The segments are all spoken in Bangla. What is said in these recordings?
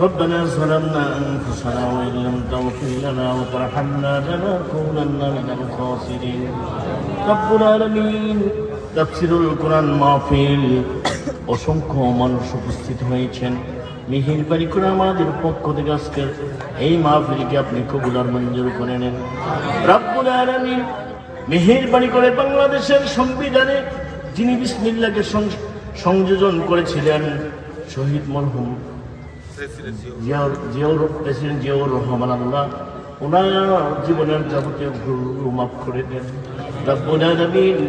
ربنا ظلمنا أنفسنا وإن لم تغفر لنا وترحمنا لنكونن من الخاسرين رب العالمين তাফসিরুল কোরআন মাহফিল অসংখ্য মানুষ উপস্থিত হয়েছেন মিহির বাড়ি করে আমাদের পক্ষ থেকে আজকের এই মাহফিলকে আপনি কবুল আর মঞ্জুর করে নেন রব্বুল আলামিন মেহের বাড়ি করে বাংলাদেশের সংবিধানে যিনি বিসমিল্লাকে সং- সংযোজন করেছিলেন শহীদ মরহুম জিয়াউর প্রেসিডেন্ট জিয়াউর রহমান আল্লাহ ওনার জীবনের যাবতীয় ভুল মাফ করে দেন রব্বুল আলামিন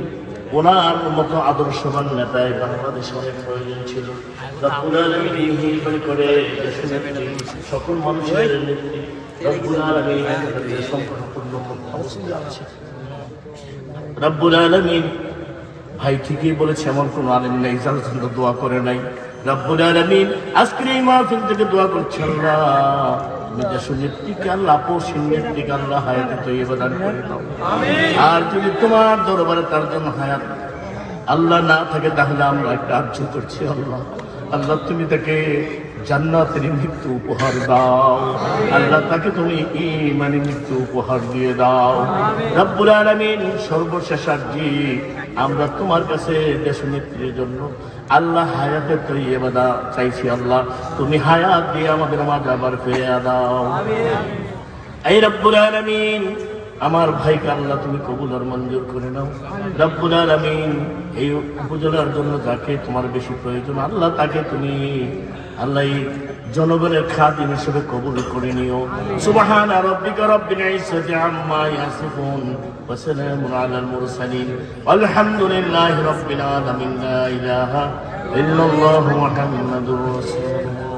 ওনার মতো আদর্শবান নেতায় বাংলাদেশের প্রয়োজন ছিল রব্বুল আলামিন এই করে সকল মানুষের রব্বুল আলামিন আলামিন ভাই ঠিকই বলেছে, এমন কোন আলেম নেই যার জন্য দোয়া করে নাই। রব্বুল আলামিন আজকের এই মাহফিল থেকে দোয়া করছে, আল্লাহ। আর যদি তোমার দরবারে তার জন্য হায়াত আল্লাহ না থাকে, তাহলে আমরা একটা আর্য করছি, আল্লাহ। আল্লাহ, তুমি তাকে জান্নাতের মৃত্যু উপহার দাও। আল্লাহ তাকে তুমি ইমানি মৃত্যু উপহার দিয়ে দাও। রব্বুল আলামিন সর্বশেষ আর্জি। আমরা তোমার কাছে দেশ নেত্রীর জন্য আল্লাহ হায়াতের তৈবাদা চাইছি আল্লাহ। তুমি হায়াত দিয়ে আমাদের মাঝে আবার ফিরে দাও। এই রব্বুল আলামিন, আমার ভাইকে আল্লাহ তুমি কবুল আর মঞ্জুর করে নাও। রব্বুল আলামিন, এই উপজেলার জন্য যাকে তোমার বেশি প্রয়োজন, আল্লাহ তাকে তুমি আল্লাহ জনগণের খাদিম হিসেবে কবুল করে নিও। সুবহান রাব্বিকা রাব্বিল ইজ্জাতি আম্মা ইয়াসিফুন ওয়া সালামুন আলাল মুরসালিন। আলহামদুলিল্লাহি রাব্বিল আলামিন। লা ইলাহা ইল্লাল্লাহু মুহাম্মাদুর রাসূলুল্লাহ।